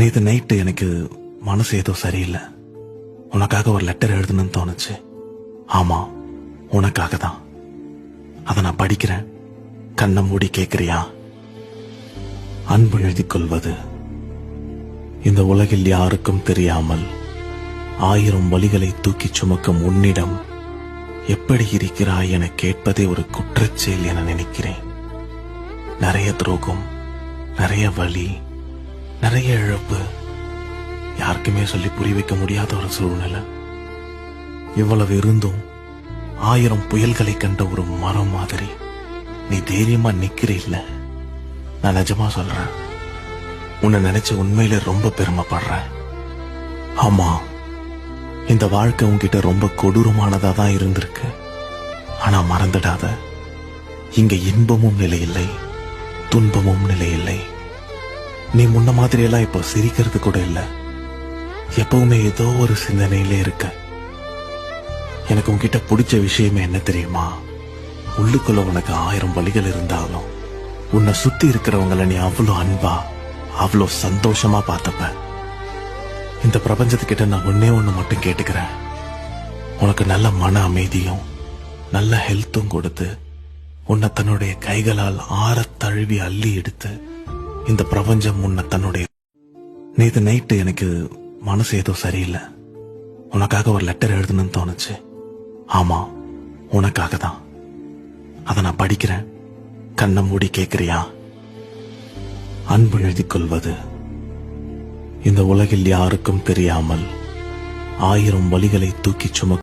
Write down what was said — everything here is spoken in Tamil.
நேற்று நைட்டு எனக்கு மனசு ஏதோ சரியில்லை. உனக்காக ஒரு லெட்டர் எழுதணும்னு தோணுச்சு. ஆமா உனக்காக தான் அதை நான் படிக்கிறேன். கண்ணை மூடி கேட்கிறியா அன்பு எழுதிக் கொள்வது இந்த உலகில் யாருக்கும் தெரியாமல் ஆயிரம் வழிகளை தூக்கி சுமக்கும் உன்னிடம் எப்படி இருக்கிறாய் என கேட்பதே ஒரு குற்றச்செயல் என நினைக்கிறேன். நிறைய துரோகம் நிறைய வலி நிறைய இழப்பு. யாருக்குமே சொல்லி புரிய வைக்க முடியாத ஒரு சூழ்நிலை. இவ்வளவு இருந்தும் ஆயிரம் புயல்களை கண்ட ஒரு மரம் மாதிரி. நீ தைரியமா நிக்கிற இல்ல. நான் நிஜமா சொல்றேன். உன்னை நினைச்சு உண்மையில ரொம்ப பெருமைப்படுறேன். ஆமா இந்த வாழ்க்கை உன்கிட்ட ரொம்ப கொடூரமானதா தான் இருந்திருக்கு. ஆனா மறந்துடாத இங்க இன்பமும் நிலையில்லை துன்பமும் நிலையில்லை. நீ முன்ன மாதிரி எல்லாம் இப்போ சிரிக்கிறது கூட இல்ல. எப்பவுமே ஏதோ ஒரு சிந்தனையிலே இருக்க. எனக்கு உன்கிட்ட பிடிச்ச விஷயமே என்ன தெரியுமா? உள்ளுக்குள்ள உனக்கு ஆயிரம் வழிகள் இருந்தாலும் உன்னை சுத்தி இருக்கிறவங்கள நீ அவ்வளோ அன்பா அவ்வளோ சந்தோஷமா பார்த்தப்ப. இந்த பிரபஞ்சத்துக்கிட்ட நான் ஒன்னே ஒண்ணு மட்டும் கேட்டுக்கிறேன். உனக்கு நல்ல மன அமைதியும் நல்ல ஹெல்த்தும் கொடுத்து உன்னை தன்னுடைய கைகளால் ஆற தழுவி அள்ளி எடுத்து இந்த பிரபஞ்சம் உன்னை தன்னுடைய நேத்து நைட்டு எனக்கு மனசு ஏதோ சரியில்லை. உனக்காக ஒரு லெட்டர் எழுதணும்னு தோணுச்சு. ஆமா உனக்காக தான் அதை நான் படிக்கிறேன். கண்ணை மூடி கேட்கிறியா அன்பு எழுதிக் கொள்வது இந்த உலகில் யாருக்கும் தெரியாமல் ஆயிரம் வழிகளை தூக்கி சுமக்க